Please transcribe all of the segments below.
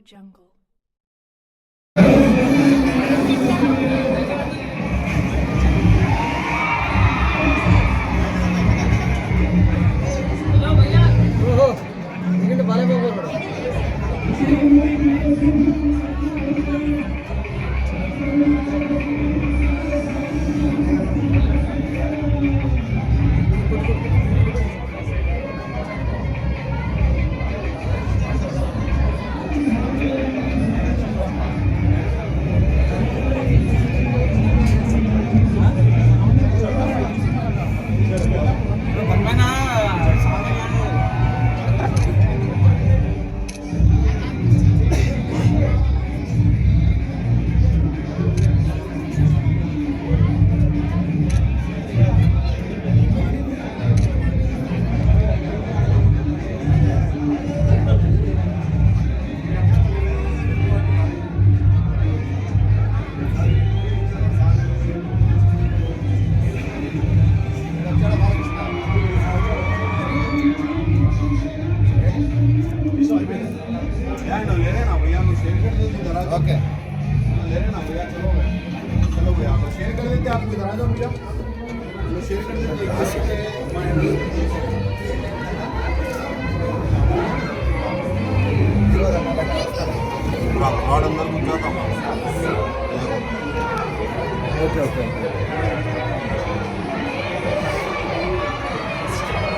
jungle. Okay ले लेना भैया चलो चलो भैया आप शेयर कर देते आप इधर आ जाओ भैया चलो शेयर कर देते वार्ड अंदर घूम जाता हूँ ओके ओके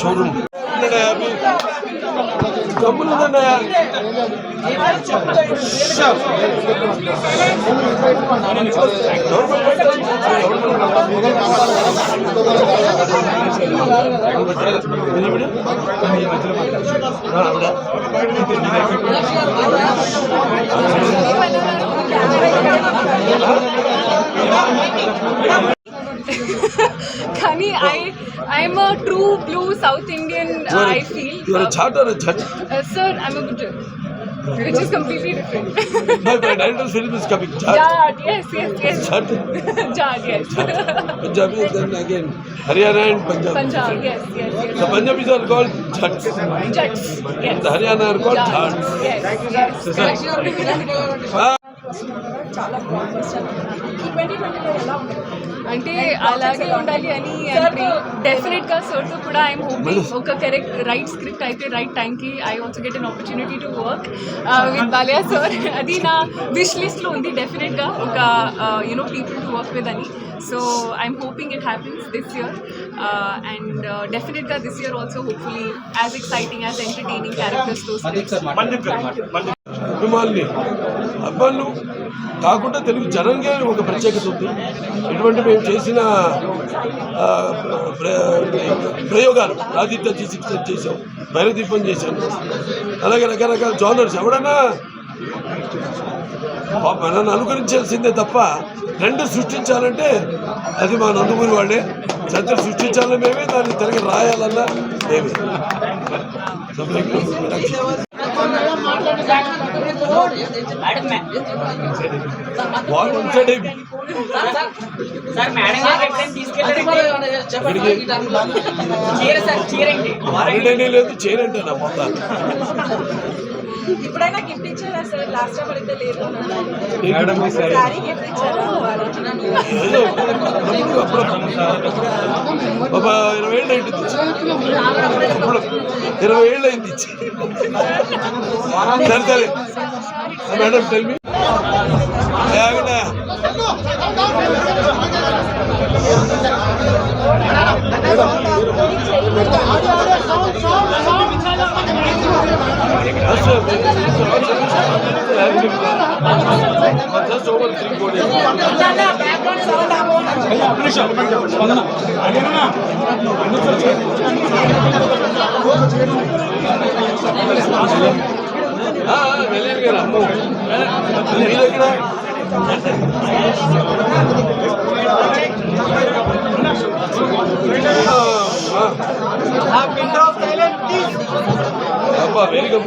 షోరూమ్ గమ్మునుందన్నయ్యా కానీ South Indian, uh, I feel. You are a jat or a jat? Uh, sir, I'm a good Which is completely different. my director's film is coming. Jat. Jat, yes, yes, yes. Jat. Jat, yes. Jat. Punjabi and then again Haryana and Punjab. Punjab, yes, yes, yes. The Punjabis are called Jats. Jats, yes. The Haryana are called Jats. Yes, yes. yes. yes. yes. yes. yes. yes. చాలా అంటే అలాగే ఉండాలి అని డెఫినెట్గా సార్తో కూడా I'm hoping ఒక correct right script అయితే రైట్ టైంకి I also get an opportunity to work with Balayya sir అది నా విష్ లిస్ట్లో ఉంది డెఫినెట్గా ఒక you know people to work with అని. So I'm hoping it happens this year and డెఫినెట్గా this year also hopefully as exciting as entertaining క్యారెక్టర్స్తో అభిమానులు కాకుండా తెలుగు జనంగా ఒక ప్రత్యేకత ఉంది. ఇటువంటి మేము చేసిన ప్ర- ప్రయోగాలు ఆదిత్య చికిత్స చేశాం చేసాం భైరదీపం చేశాను అలాగే రకరకాల జోనర్స్ ఎవడన్నా మనల్ని అనుకరించాల్సిందే తప్ప రెండు సృష్టించాలంటే అది మా నందుమూరి వాళ్ళే. చరిత్ర సృష్టించాలని మేమే దాన్ని తిరగ రాయాలన్నా మేమే. లేదు చేయనంటే నా మొత్తం ఇప్పుడైనా గిఫ్ట్ ఇచ్చారా సార్? లాస్ట్ టైం అడిగితే లేదు. మేడం శారీ గిఫ్ట్ ఇచ్చారా? ఒక ఇరవై ఏళ్ళు అయింది ఇరవై ఏళ్ళు అయింది ఇచ్చి. సరే సరే. మేడం టెల్ మీ ఆగండి. జస్ట్ ఓవర్ త్రీ వెళ్ళాను కదా. అమ్మ మీ దగ్గర ఆ, ఆ. అబ్బా వెరీ గుడ్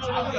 ముందు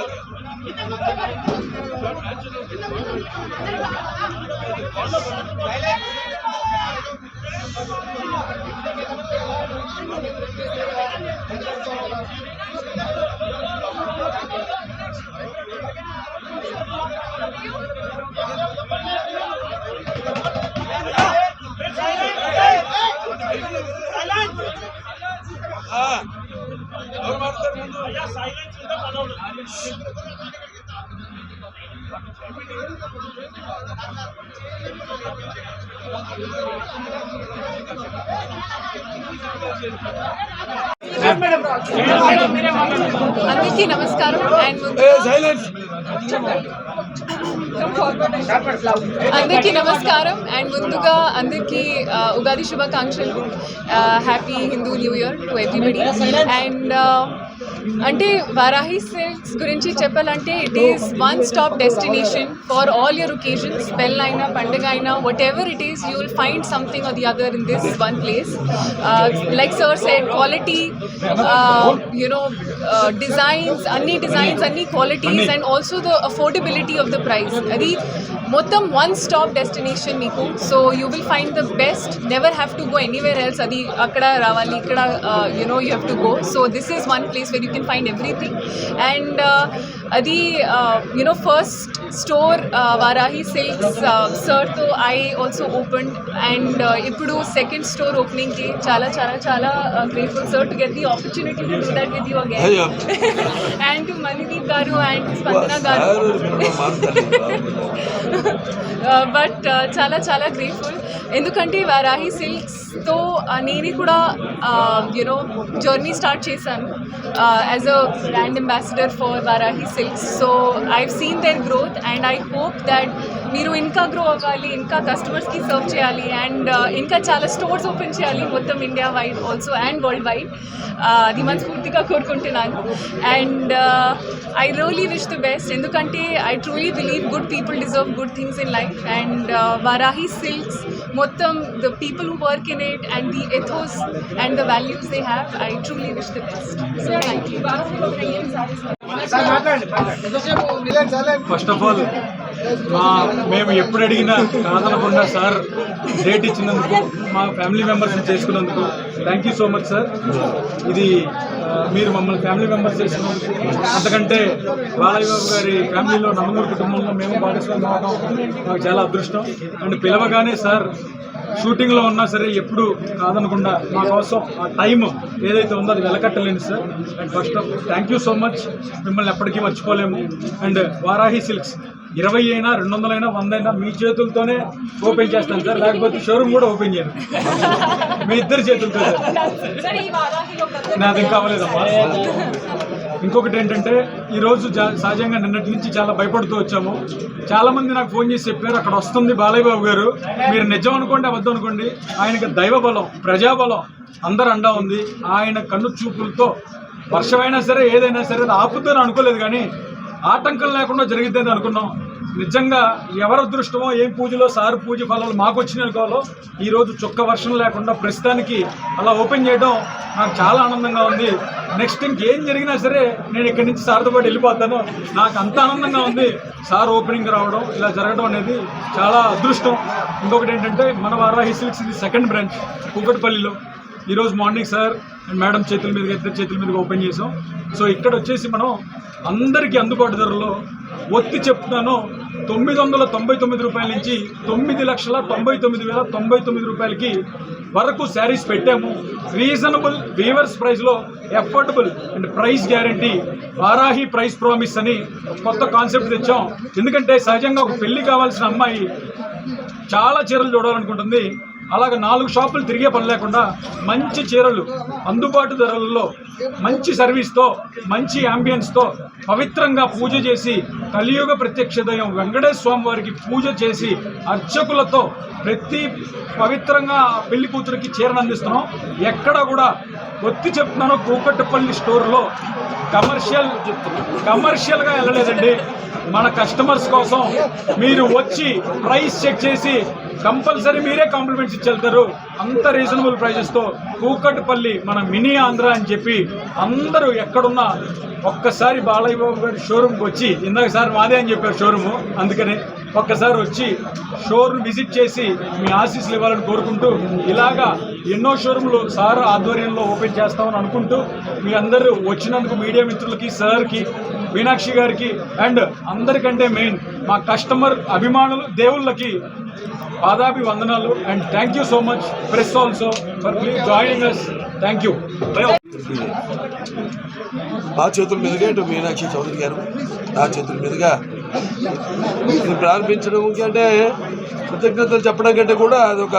అందరికీ నమస్కారం అండ్ ఏ సైలెన్స్ అందరికీ నమస్కారం. అండ్ ముందుగా అందరికీ ఉగాది శుభాకాంక్షలు. Happy Hindu new year to everybody and అంటే వారాహి సిల్క్స్ గురించి చెప్పాలంటే it is one stop destination for all your occasions పెళ్ళ అయినా పండుగ అయినా whatever it is you will find something or the other in this one place like sir said quality you know designs అన్ని designs అన్ని qualities and also the affordability of the price Paris. Motam one stop destination Niku. So you will find the best. Never have to go anywhere else. Adi Akara Ravali Akada, uh, you know, you have to go. So this is one place where you can find everything. And uh, అది you know first store Varahi silks సర్తో I also open and ఇప్పుడు second store ఓపెనింగ్కి చాలా చాలా చాలా grateful sir to get the opportunity to do that with you again and to Manideep garu and Spandana గారు but చాలా చాలా grateful ఎందుకంటే వారాహి సిల్క్స్తో నేను కూడా యునో జర్నీ స్టార్ట్ చేశాను. As a brand ambassador for Varahi silks so I seen their growth and I hope that మీరు ఇంకా గ్రో అవ్వాలి ఇంకా కస్టమర్స్కి సర్వ్ చేయాలి అండ్ ఇంకా చాలా స్టోర్స్ ఓపెన్ చేయాలి మొత్తం India wide also and world wide అది మనస్ఫూర్తిగా కోరుకుంటున్నాను. And I really wish the best ఎందుకంటే I truly believe good people deserve good things in life and Varahi silks The people who work in it, and the ethos and the values they have, I truly wish the best. So thank you. First of all, మా మేము ఎప్పుడు అడిగినా కాదనకుండా sir date ఇచ్చినందుకు మా family members చేసుకున్నందుకు thank you so much sir ఇది మీరు మమ్మల్ని ఫ్యామిలీ మెంబర్స్ చేసుకున్నందుకు అంతకంటే బాలయ్యబాబు గారి ఫ్యామిలీలో నందమూరి కుటుంబంలో మేము భాగస్వామి అవడం మాకు చాలా అదృష్టం. అండ్ పిలవగానే సార్ షూటింగ్లో ఉన్నా సరే ఎప్పుడు కాదనకుండా మా కోసం ఆ టైం ఏదైతే ఉందో అది వెలకట్టలేను sir. And first of thank you so much మిమ్మల్ని ఎప్పటికీ మర్చిపోలేము. అండ్ వారాహి సిల్క్స్ ఇరవై అయినా రెండు వందలైనా వంద అయినా మీ చేతులతోనే ఓపెన్ చేస్తాను సార్. లేకపోతే షోరూమ్ కూడా ఓపెన్ చేయను. మీ ఇద్దరు చేతులతో సార్. నాది ఇంకా అవ్వలేదమ్మా. ఇంకొకటి ఏంటంటే ఈరోజు జా- సహజంగా నిన్నటి నుంచి చాలా భయపడుతూ వచ్చాము. చాలామంది నాకు ఫోన్ చేసి చెప్పారు అక్కడ వస్తుంది బాలయ్య బాబు గారు. మీరు నిజం అనుకోండి అబద్ధం అనుకోండి ఆయనకి దైవ బలం ప్రజాబలం అందరు అండా ఉంది. ఆయన కన్ను చూపులతో వర్షమైనా సరే ఏదైనా సరే అది అనుకోలేదు కానీ ఆటంకం లేకుండా జరిగిద్దని అనుకున్నాం. నిజంగా ఎవరి అదృష్టమో ఏం పూజలో సార్ పూజ ఫలాలు మాకు వచ్చిన అనుకోవాలో ఈరోజు చుక్క వర్షం లేకుండా ప్రస్తుతానికి అలా ఓపెన్ చేయడం నాకు చాలా ఆనందంగా ఉంది. నెక్స్ట్ ఇంకేం జరిగినా సరే నేను ఇక్కడి నుంచి సార్తో పాటు వెళ్ళిపోతాను. నాకు అంత ఆనందంగా ఉంది సార్ ఓపెనింగ్ రావడం ఇలా జరగడం అనేది చాలా అదృష్టం. ఇంకొకటి ఏంటంటే మన వారాహి సిల్క్స్ ఇది సెకండ్ బ్రాంచ్ కూకట్పల్లిలో. ఈరోజు మార్నింగ్ సార్ అండ్ మేడం చేతుల మీదుగా ఇద్దరు చేతుల మీదుగా ఓపెన్ చేసాం సో ఇక్కడ వచ్చేసి మనం అందరికీ అందుబాటు ధరలో ఒత్తి చెప్తున్నాను. తొమ్మిది వందల తొంభై తొమ్మిది రూపాయల నుంచి తొమ్మిది లక్షల తొంభై తొమ్మిది వేల తొంభై తొమ్మిది రూపాయలకి వరకు శారీస్ పెట్టాము. రీజనబుల్ వీవర్స్ ప్రైస్లో affordable and price guarantee. Varahi price promise అని కొత్త కాన్సెప్ట్ తెచ్చాం. ఎందుకంటే సహజంగా ఒక పెళ్ళి కావాల్సిన అమ్మాయి చాలా చీరలు చూడాలనుకుంటుంది. అలాగ నాలుగు షాపులు తిరిగే పని లేకుండా మంచి చీరలు అందుబాటు ధరలలో మంచి సర్వీస్తో మంచి అంబియన్స్తో పవిత్రంగా పూజ చేసి కలియుగ ప్రత్యక్ష దయం వెంకటేశ్వర స్వామి వారికి పూజ చేసి అర్చకులతో ప్రతి పవిత్రంగా పెళ్ళి కూతురికి చీరను అందిస్తున్నాం. ఎక్కడ కూడా ఒత్తి చెప్తున్నాను కూకట్టుపల్లి స్టోర్లో కమర్షియల్ కమర్షియల్గా వెళ్ళలేదండి. మన కస్టమర్స్ కోసం మీరు వచ్చి ప్రైస్ చెక్ చేసి కంపల్సరీ మీరే కాంప్లిమెంట్స్ ఇచ్చి వెళ్తారు. అంత రీజనబుల్ ప్రైజెస్తో కూకట్పల్లి మన మినీ ఆంధ్ర అని చెప్పి అందరూ ఎక్కడున్నా ఒక్కసారి బాలయ్య బాబు గారి షోరూమ్కి వచ్చి ఇందాక సార్ మాదే అని చెప్పారు షోరూము అందుకని ఒక్కసారి వచ్చి షోరూమ్ విజిట్ చేసి మీ ఆశీస్సులు ఇవ్వాలని కోరుకుంటూ ఇలాగా ఎన్నో షోరూమ్లు సార్ ఆధ్వర్యంలో ఓపెన్ చేస్తామని అనుకుంటూ మీ అందరూ వచ్చినందుకు మీడియా మిత్రులకి సార్కి మీనాక్షి గారికి అండ్ అందరికంటే మెయిన్ మా కస్టమర్ అభిమానులు దేవుళ్ళకి పాదాభి వందనాలు and thank you so much press also for please joining us thank you మా చేతుల మీదుగా ఇటు మీనాక్షి చౌదరి గారు? నా చేతుల మీదుగా ఇది ప్రారంభించడం అంటే కృతజ్ఞతలు చెప్పడం కంటే కూడా అదొక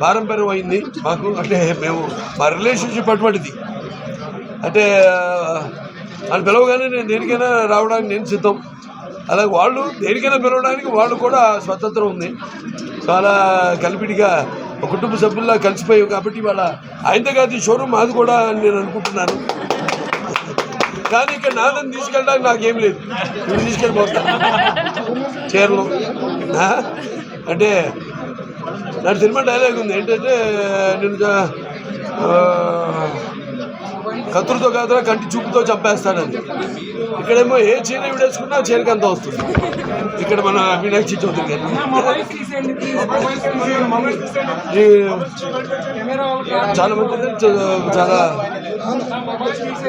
పారంపర్యం అయింది. మాకు అంటే మేము మా రిలేషన్షిప్ అటువంటిది. అంటే వాళ్ళు పిలవగానే నేను దేనికైనా రావడానికి నేను సిద్ధం. అలాగే వాళ్ళు దేనికైనా పిలవడానికి వాళ్ళు కూడా స్వతంత్రం ఉంది. చాలా కలిపిడిగా కుటుంబ సభ్యుల్లా కలిసిపోయావు కాబట్టి వాళ్ళ ఆయనతో కాదు ఈ షోరూమ్ మాది కూడా అని నేను అనుకుంటున్నాను. కానీ ఇక్కడ నాదని తీసుకెళ్ళడానికి నాకేం లేదు. ఇప్పుడు తీసుకెళ్ళిపోతాను చీరలు. అంటే నా సినిమా డైలాగ్ ఉంది. ఏంటంటే నేను కత్తులతో కాదురా కంటి చూపుతో చంపేస్తానని ఇక్కడేమో ఏ చీర విడేసుకున్నా చీరకి అంత వస్తుంది. ఇక్కడ మన మీనాక్షి చౌదరి గారు ఈ చాలా మంది చాలా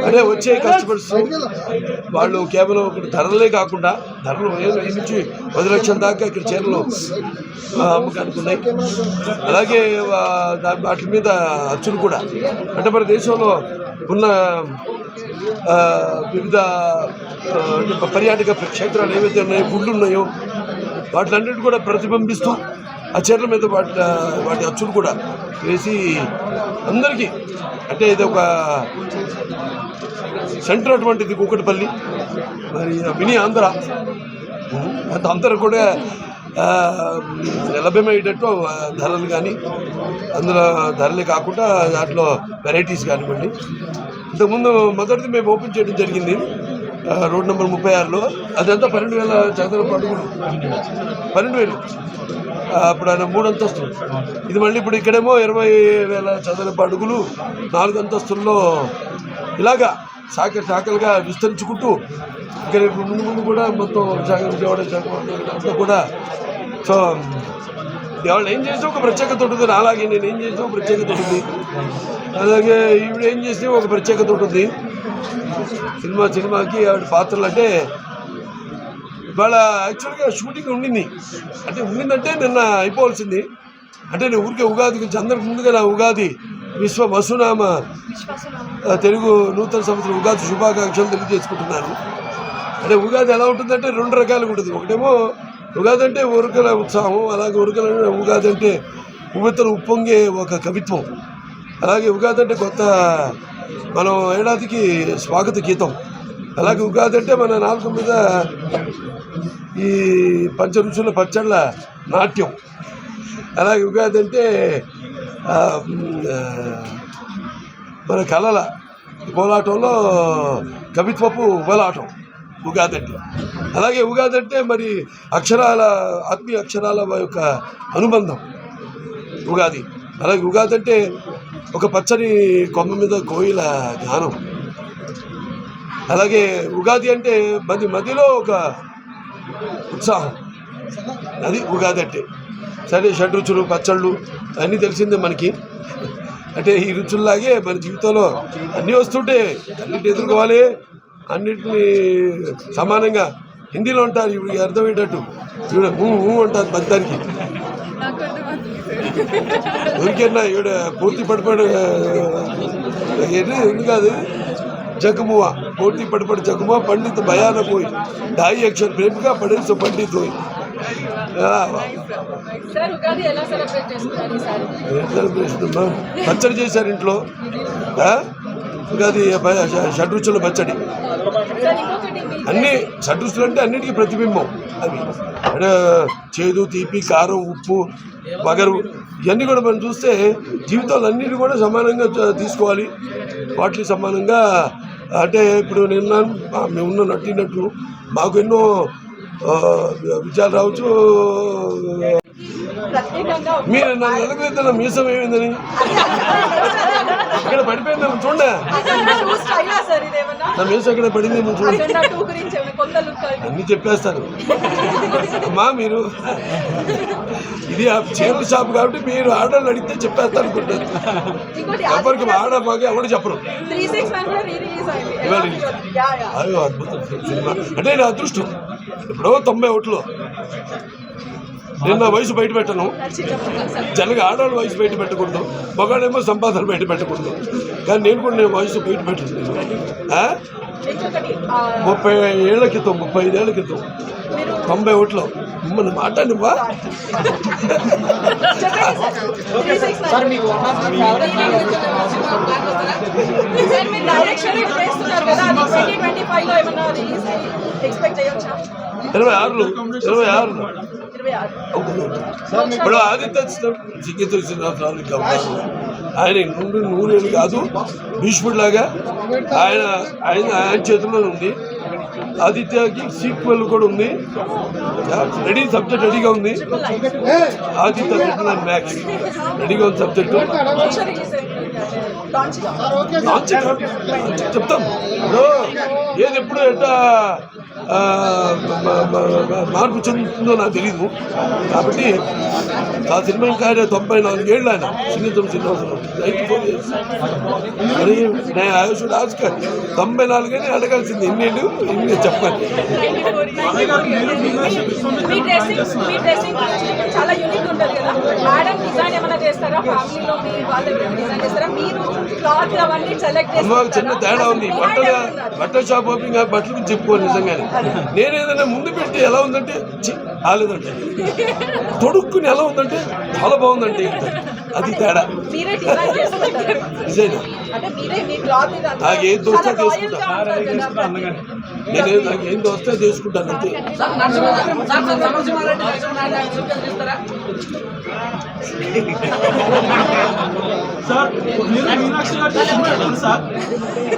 అంటే వచ్చే కస్టమర్స్ వాళ్ళు కేవలం ఇక్కడ ధరలే కాకుండా ధరలు ఐదు నుంచి పది లక్షల దాకా ఇక్కడ చీరలు అమ్మకానికి ఉన్నాయి అలాగే వాటి మీద అచ్చులు కూడా. అంటే మన దేశంలో ఉన్న వివిధ పర్యాటక క్షేత్రాలు ఏవైతే ఉన్నాయో గుళ్ళు ఉన్నాయో వాటిలన్నిటి కూడా ప్రతిబింబిస్తూ ఆ చీరల మీద వాటి వాటి అచ్చులు కూడా వేసి అందరికీ అంటే ఇది ఒక సెంటర్ అటువంటిది కూకటిపల్లి మరి మినీ ఆంధ్ర అంత అందరూ కూడా లభ్యమయ్యేటట్టు ధరలు కానీ అందులో ధరలే కాకుండా దాంట్లో వెరైటీస్ కానివ్వండి. ఇంతకుముందు మొదటిది మేము ఓపెన్ చేయడం జరిగింది రోడ్ నెంబర్ ముప్పై ఆరులో. అదంతా పన్నెండు వేల చదరపు అడుగులు పన్నెండు వేలు. అప్పుడు ఆయన మూడు అంతస్తులు. ఇది మళ్ళీ ఇప్పుడు ఇక్కడేమో ఇరవై వేల చదరపు అడుగులు నాలుగు అంతస్తుల్లో ఇలాగా శాఖ శాఖలుగా విస్తరించుకుంటూ ఇక్కడ ముందు ముందు కూడా మొత్తం శాఖ విజయవాడ శాఖ అంతా కూడా సో వాళ్ళు ఏం చేస్తే ఒక ప్రత్యేకత ఉంటుంది. అలాగే నేను ఏం చేసినా ఒక ప్రత్యేకత ఉంటుంది. అలాగే ఈవిడ ఏం చేసినా ఒక ప్రత్యేకత ఉంటుంది. సినిమా సినిమాకి ఆవిడ పాత్రలు అంటే ఇవాళ యాక్చువల్గా షూటింగ్ ఉండింది. అంటే ఉండిందంటే నిన్న అయిపోవాల్సింది. అంటే నేను ఊరికే ఉగాది అందరికి ముందుగా నా ఉగాది విశ్వ వసునామ. తెలుగు నూతన సంవత్సరం ఉగాది శుభాకాంక్షలు తెలియజేసుకుంటున్నాను అంటే ఉగాది ఎలా ఉంటుందంటే రెండు రకాలుగా ఉంటుంది. ఒకటేమో ఉగాది అంటే ఉరుకల ఉత్సాహం అలాగే ఉరుకల ఉగాది అంటే ఉవ్వెత్తలు ఉప్పొంగే ఒక కవిత్వం. అలాగే ఉగాది అంటే కొత్త మనం ఏడాదికి స్వాగత గీతం. అలాగే ఉగాది అంటే మన నాలుగు మీద ఈ పంచరుచుల పచ్చళ్ళ నాట్యం. అలాగే ఉగాది అంటే మన కళల కోలాటంలో కవిత్వపు కోలాటం ఉగాది అంటే. అలాగే ఉగాది అంటే మరి అక్షరాల ఆత్మీయ అక్షరాల యొక్క అనుబంధం ఉగాది. అలాగే ఉగాది అంటే ఒక పచ్చని కొమ్మ మీద కోయిల గానం. అలాగే ఉగాది అంటే మధ్య మధ్యలో ఒక ఉత్సాహం. అది ఉగాది అంటే. సరే షడ్రుచులు పచ్చళ్ళు అన్నీ తెలిసిందే మనకి. అంటే ఈ రుచుల్లాగే మన జీవితంలో అన్నీ వస్తుంటే అన్నింటిని ఎదుర్కోవాలి. అన్నింటినీ సమానంగా హిందీలో ఉంటారు ఇప్పుడు అర్థమయ్యేటట్టు ఈవిడ అంటారు మొత్తానికి నాకు ఈవిడ పూర్తి పడిపడి ఏంటి? ఉంది కాదు? జగమువా. పూర్తి పడిపడి జగమువా పండిత్ భయాన పోయి డాయి అక్షర్ ప్రేమిగా పడేది పండిత్ పోయి ఉగాది సెలబ్రేషన్? పచ్చడి చేశారు ఇంట్లో. ష- షడ్రుచుల పచ్చడి. అన్ని షడ్రుచులు అంటే అన్నిటికీ ప్రతిబింబం. అవి అంటే చేదు తీపి కారం ఉప్పు వగరు ఇవన్నీ కూడా మనం చూస్తే జీవితాలు అన్నిటి కూడా సమానంగా తీసుకోవాలి. వాటికి సమానంగా అంటే ఇప్పుడు నిన్న మేము ఉన్న నట్టినట్టు మాకు ఎన్నో વિચાર રાવ છું మీరు నన్ను ఎలాగైతే మీసం ఏమైందని? ఇక్కడ సార్ ఇదేమన్నా? నా మీసం ఇక్కడ లుక్ అన్ని చెప్పేస్తారు. అమ్మా మీరు ఇది ఆ చీరల షాప్ కాబట్టి మీరు ఆర్డర్లు అడిగితే చెప్పేస్తారు అనుకుంటారు ఎవరికి ఆడ మాకు ఎవరు చెప్పరు. అయ్యో అద్భుతం. సినిమా. అంటే నా అదృష్టం. ఎప్పుడో తొంభై ఒకటిలో నేను నా వయసు బయట పెట్టను. జనగా ఆడవాళ్ళ వయసు బయట పెట్టకూడదు. మగాడేమో సంపాదన బయట పెట్టకూడదు. కానీ నేను కూడా నేను వయసు బయట పెట్టలేదు ముప్పై ఏళ్ళ క్రితం ముప్పై ఐదేళ్ళ క్రితం. తొంభై ఒకటిలో మిమ్మల్ని మాట్లాడివా త్రీ సిక్స్ సార్. మీకు సార్ మీరు డైరెక్షన్ చేస్తున్నారు కదా అది ట్వంటీ ట్వంటీ ఫైవ్లో ఏమన్నా రిలీజ్ ఎక్స్పెక్ట్ చేయొచ్చా? ఇరవై ఆరులో ఇరవై ఆరులో. ఇరవై ఆరు ఇప్పుడు ఆదిత్య అవకాశం ఆయన నుండి నూరేళ్ళు కాదు భీష్ముడిలాగా ఆయన ఆయన ఆయన చేతిలో ఉంది. ఆదిత్యకి సీక్వెల్ కూడా ఉంది. రెడీ సబ్జెక్ట్ రెడీగా ఉంది. ఆదిత్య మ్యాక్స్ రెడీగా ఉంది సబ్జెక్టు చెప్తాం. ఏది ఎప్పుడు మ- మార్పు చెందుతుందో నాకు తెలీదు. కాబట్టి ఆ సినిమా ఇంకా తొంభై నాలుగేళ్ళు ఆయన. సున్నితం శ్రీనివాసరావు నైన్టీ ఫోర్ ఇయర్స్ మరి నేను ఐ షుడ్ తొంభై నాలుగేళ్ళు అడగాల్సింది ఎన్నేళ్ళు ఎన్ని చెప్పాలి మీ డ్రెస్సింగ్ మీ డ్రెస్సింగ్ చాలా యూనిక్ ఉంటుంది కదా. మేడం డిజైన్ ఏమైనా చేస్తారా? ఫ్యామిలీలో మీ వాళ్ళు ఎవరైనా డిజైన్ చేస్తారా? మీరు క్లాత్ అవన్నీ సెలెక్ట్ అమ్మ చిన్న తేడా ఉంది. బట్టల బట్టల షాప్ ఓపెన్ కాదు బట్టల గురించి చెప్పుకోను నిజంగానే. నేను ఏదైనా ముందు పెట్టి ఎలా ఉందంటే రాలేదంటే. తొడుక్కుని ఎలా ఉందంటే చాలా బాగుందంటే. అది తేడా. డిజైన్ నాకు దోస్తే చేసుకుంటా. నేను నాకు ఏం దోస్తే చేసుకుంటాను అంతే.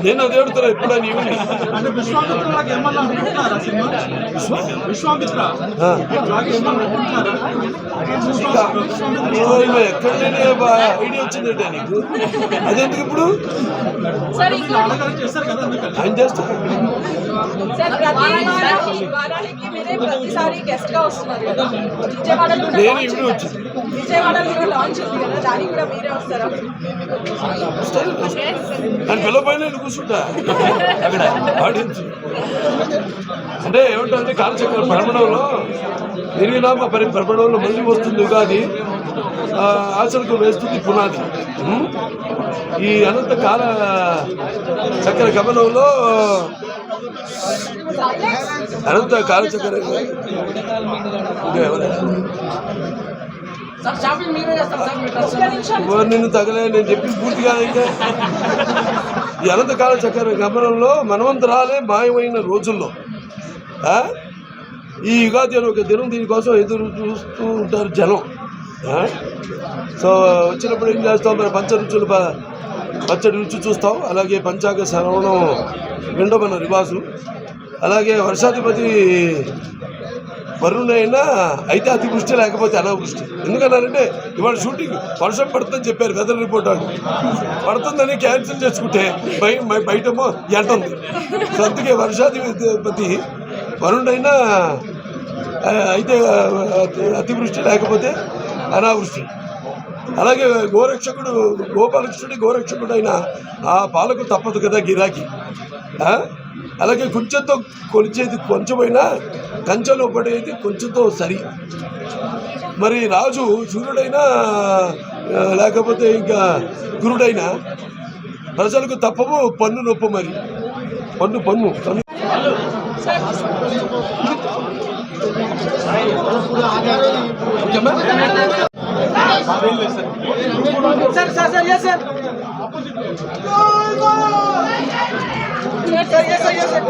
నేను అది అడుగుతున్నా ఎప్పుడు అని ఇవ్వండి. అంటే విశ్వామిత్రలాగా ఏమన్నా అనుకుంటున్నారా సినిమా? విశ్వామిత్ర? ఎక్కడ ఐడియా వచ్చిందంటే నీకు. అదెందుకు ఇప్పుడు? ఆయన చేస్తారు నేను ఇప్పుడు వచ్చింది. పిల్లపైన నేను కూర్చుంటా. అక్కడ ఆడియన్స్ అంటే ఏమిటంటే కాలచక్ర భ్రమణంలో నిర్విరామ పరి భ్రమణంలో మళ్ళీ వస్తుంది ఉగాది. ఆచరణకు వేస్తుంది పునాది? ఈ అనంత కాల చక్ర గమనంలో అనంత నిమిషం ఎవరు నిన్ను తగలే నేను చెప్పింది పూర్తిగా ఇంకా ఈ అనంతకాల చక్ర గమనంలో మనవంతరాలే మాయమైన రోజుల్లో? ఈ యుగాది అని ఒక దినం దీనికోసం ఎదురు చూస్తూ ఉంటారు జనం? సో వచ్చినప్పుడు ఏం చేస్తాం మరి పంచరుచులు పచ్చడి రుచి చూస్తాం అలాగే పంచాంగ శ్రవణం రెండో మన రివాజు. అలాగే వర్షాధిపతి వరుణైనా అయితే అతివృష్టి లేకపోతే అనావృష్టి. ఎందుకన్నారంటే ఇవాళ షూటింగ్ వర్షం పడుతుందని చెప్పారు వెదర్ రిపోర్ట్ వాళ్ళు. పడుతుందని క్యాన్సిల్ చేసుకుంటే బయ బయటమో ఎంట ఉంది సో అందుకే వర్షాధిపతి వరుణైనా అయితే అతివృష్టి లేకపోతే అనావృష్టి. అలాగే గోరక్షకుడు గోపాలకృష్ణుడి గోరక్షకుడు అయిన ఆ పాలకు తప్పదు కదా గిరాకీ. అలాగే కొంచెంతో కొలిచేది కొంచెమైనా కంచెలో పడేది కొంచెంతో సరి. మరి రాజు సూర్యుడైనా లేకపోతే ఇంకా గురుడైనా ప్రజలకు తప్పవు పన్ను నొప్పు మరి. పన్ను పన్ను పన్ను. Sir sir sir yes sir sir yes sir yes sir